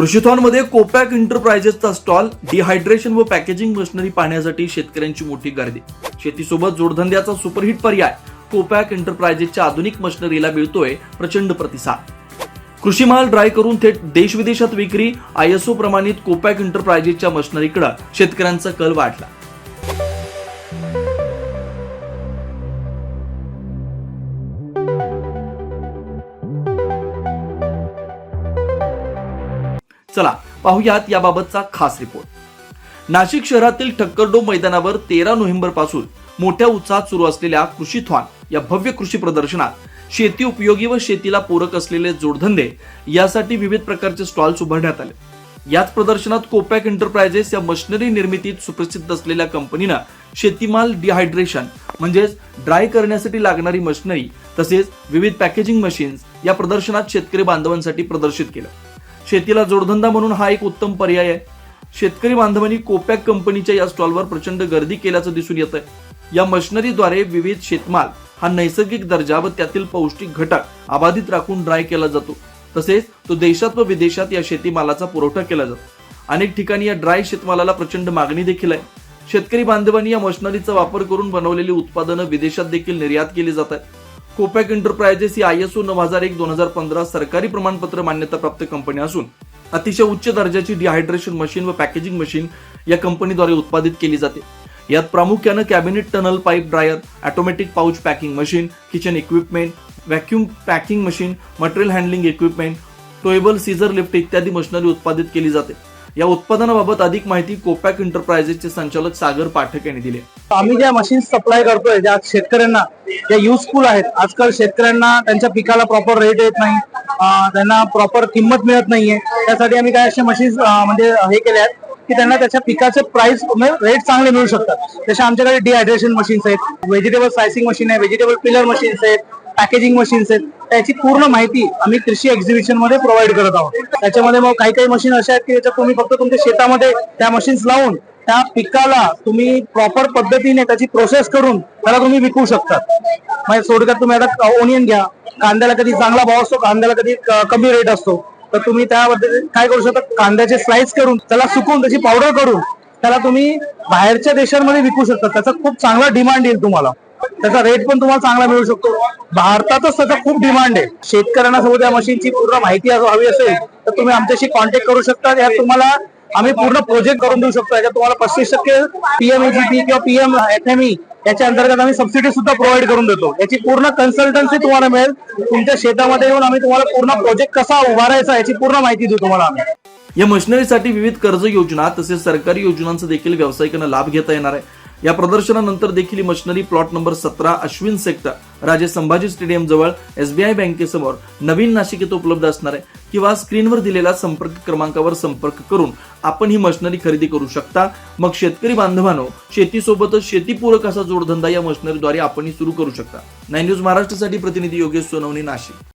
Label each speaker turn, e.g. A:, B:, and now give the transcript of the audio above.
A: कृषीथॉनमध्ये कोपॅक एंटरप्राइजेसचा stall dehydration व packaging machinery पाहण्यासाठी शेतकऱ्यांची मोठी गर्दी. शेतीसोबत जोडधंद्याचा सुपरहिट पर्याय कोपॅक एंटरप्राइजेसच्या आधुनिक मशिनरीला मिळतोय प्रचंड प्रतिसाद. कृषी माल ड्राय करून थेट देश विदेशात विक्री आयएसओ प्रमाणित कोपॅक एंटरप्राइजेसच्या मशिनरीकडे शेतकऱ्यांचा कल वाढला. चला पाहुयात याबाबतचा खास रिपोर्ट नाशिक शहरातील ठक्करडोब मैदानावर तेरा नोव्हेंबरपासून मोठ्या उत्साहात सुरू असलेल्या कृषी थॉन या भव्य कृषी प्रदर्शनात शेती उपयोगी व शेतीला पूरक असलेले जोडधंदे यासाठी विविध प्रकारचे स्टॉल्स उभारण्यात आले. याच प्रदर्शनात कोपॅक एंटरप्राइजेस या मशिनरी निर्मितीत सुप्रसिद्ध असलेल्या कंपनीनं शेतीमाल डिहायड्रेशन म्हणजेच ड्राय करण्यासाठी लागणारी मशिनरी तसेच विविध पॅकेजिंग मशीन्स या प्रदर्शनात शेतकरी बांधवांसाठी प्रदर्शित केलं. शेतीला जोडधंदा म्हणून हा एक उत्तम पर्याय आहे. शेतकरी बांधवांनी कोपॅक कंपनीच्या या स्टॉलवर प्रचंड गर्दी केल्याचं दिसून येत आहे या मशिनरीद्वारे विविध शेतमाल हा नैसर्गिक दर्जा व त्यातील पौष्टिक घटक अबाधित राखून ड्राय केला जातो. तसेच तो देशात व विदेशात या शेतीमालाचा पुरवठा केला जातो. अनेक ठिकाणी या ड्राय शेतमालाला प्रचंड मागणी देखील आहे. शेतकरी बांधवांनी या मशिनरीचा वापर करून बनवलेली उत्पादनं विदेशात देखील निर्यात केली जात आहेत कोपॅक एंटरप्राइजेस ही आय एस ओ नऊ हजार एक दोन हजार पंधरा सरकारी प्रमाणपत्र मान्यताप्राप्त कंपनी असून अतिशय उच्च दर्जाची डिहायड्रेशन मशीन व पॅकेजिंग मशीन या कंपनीद्वारे उत्पादित केली जाते. यात प्रामुख्यानं cabinet tunnel pipe dryer automatic pouch packing machine kitchen equipment vacuum packing machine material handling equipment towable scissor lift इत्यादी मशिनरी उत्पादित केली जाते. या उत्पादनाबाबत अधिक माहिती कोपॅक एंटरप्राइजेसचे संचालक सागर पाठक यांनी दिली
B: आम्ही ज्या मशीन सप्लाय करतोय ज्या शेतकऱ्यांना ज्या युजफुल आहेत आजकाल शेतकऱ्यांना त्यांच्या पिकाला प्रॉपर रेट येत नाही त्यांना प्रॉपर किंमत मिळत नाहीये. त्यासाठी आम्ही काय असे मशीन म्हणजे हे केले आहेत की त्यांना त्याच्या पिकाचे प्राइस म्हणजे रेट चांगले मिळू शकतात. जसे आमच्याकडे डिहायड्रेशन मशीन्स आहेत व्हेजिटेबल स्लायसिंग मशीन आहे व्हेजिटेबल पिलर मशीन्स आहेत पॅकेजिंग मशीन्स आहेत. त्याची पूर्ण माहिती आम्ही कृषी एक्झिबिशनमध्ये प्रोव्हाइड करत आहोत. त्याच्यामध्ये मग काही काही मशीन अशा आहेत की त्याच्यात तुम्ही फक्त तुमच्या शेतामध्ये त्या मशीन्स लावून त्या पिकाला तुम्ही प्रॉपर पद्धतीने त्याची प्रोसेस करून त्याला तुम्ही विकू शकतात म्हणजे थोडक्यात तुम्ही आता ओनियन घ्या. कांद्याला कधी चांगला भाव असतो कांद्याला कधी कमी रेट असतो. तर तुम्ही त्याबद्दल काय करू शकता? कांद्याचे स्लाइस करून त्याला सुकून त्याची पावडर करून त्याला तुम्ही बाहेरच्या देशांमध्ये विकू शकता. त्याचा खूप चांगला डिमांड येईल तुम्हाला. त्याचा रेट पण तुम्हाला चांगला मिळू शकतो. भारतातच त्याचा खूप डिमांड आहे. शेतकऱ्यांना सोबत या मशीनची पूर्ण माहिती हवी असेल तर तुम्ही आमच्याशी कॉन्टॅक्ट करू शकता. यात तुम्हाला आम्ही पूर्ण प्रोजेक्ट करून देऊ शकतो. याच्यात तुम्हाला पस्तीस टक्के पीएमएजीपी किंवा पीएम एफएमई याच्या अंतर्गत आम्ही सबसिडी सुद्धा प्रोव्हाइड करून देतो. याची पूर्ण कन्सल्टन्सी तुम्हाला मिळेल. तुमच्या शेतामध्ये येऊन आम्ही तुम्हाला पूर्ण प्रोजेक्ट कसा उभारायचा याची पूर्ण माहिती देऊ तुम्हाला आम्ही.
A: या मशिनरीसाठी विविध कर्ज योजना तसेच सरकारी योजनांचा देखील व्यावसायिकांना लाभ घेता येणार आहे. या प्रदर्शनानंतर देखील मशनरी मशिनरी प्लॉट नंबर सतरा अश्विन सेक्टर राजे संभाजी स्टेडियम जवळ एसबीआय बँकेसमोर नवीन नाशिक येथे उपलब्ध असणार आहे किंवा स्क्रीनवर दिलेल्या संपर्क क्रमांकावर संपर्क करून आपण ही मशिनरी खरेदी करू शकता. मग शेतकरी बांधवांनो शेतीसोबतच शेतीपूरक असा जोडधंदा या मशिनरीद्वारे आपण सुरू करू शकता. नाईन न्यूज महाराष्ट्रासाठी प्रतिनिधी योगेश सोनवणी नाशिक.